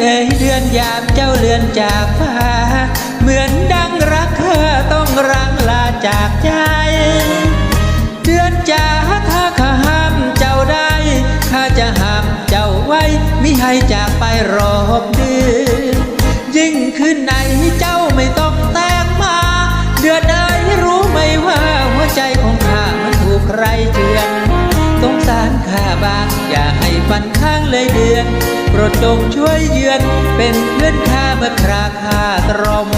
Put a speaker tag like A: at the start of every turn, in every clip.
A: เอ่ยเดือนยามเจ้าเลือนจากฟ้า เหมือนดังรักเธอต้องรังลาจากใจ เดือนจ๋าถ้าข้าห้ามเจ้าได้ข้าจะห้ามเจ้าไว้มิให้จากไปรอบเดือนยิ่งคืนไหนเจ้าไม่ต้องแต่งมา เดือนเอ้ยรู้ไหมว่าหัวใจของข้ามันถูกใครเชือน สารข้าบ้าง อย่าให้ฟันข้างเลยเดือนโปรดจงช่วยเยือน เป็นเพื่อนข้าเมื่อคราข้าตรม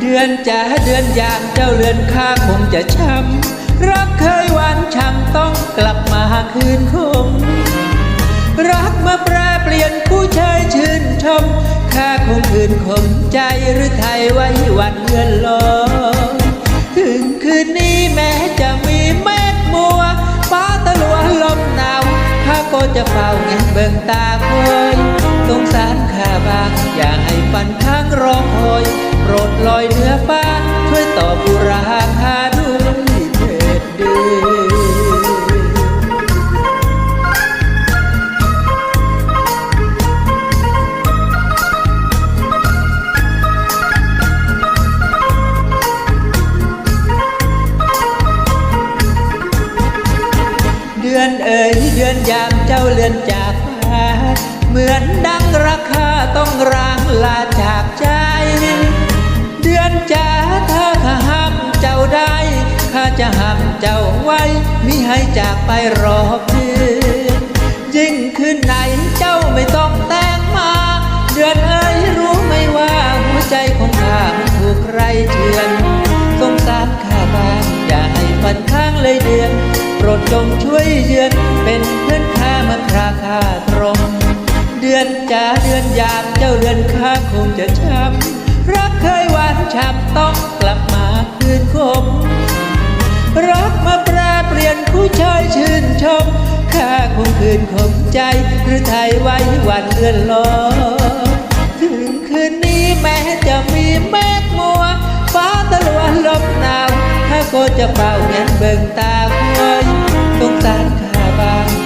A: เดือนจ๋าเดือนยามเจ้าเรือนข้าคงจะช้ำ รักเคยหวานช่ำต้องกลับมาคืนคม รักมาแปรเปลี่ยนผู้ชายชื่นชมข้าคงคืนคมใจหรือไทยไว้วันเงินลอยถึงคืนนี้แม้จะมีเมฆมัวฟ้าตะลัวลมหนาวข้าก็จะเฝ้าเงินเบิ่งตาคอยสงสารข้าบ้างอย่าให้ฝันข้างรอคอย โปรดลอยเนือ ดือนเอ่ยเดือนยามเจ้าเลือนจากฟ้าเหมือนดังราคาต้องร้างลาจากใจ เดือนจ๋าถ้าข้าห้ามเจ้าได้ข้าจะห้ามเจ้าไว้มิให้จากไปรอบเดือนยิ่งคืนไหนเจ้าไม่ต้องแต่งมา เดือนเอ้ยรู้ไหมว่าหัวใจของข้าถูกใคร เยือนเป็นเพื่อนข้ามาคราข้าตรง เดือนจ๋าเดือนยามเจ้าเดือนข้าคงจะช้ำรักเคยหวานฉ่ำต้องกลับมาคืนคมรักมาแปรเปลี่ยนผู้ชายชื่นชมข้าคงคืนคมใจหรือไทยไว้วันเลื่อนลอย ก็จะเป่าเงินเบิ่งตาควยสงสารข้าบาง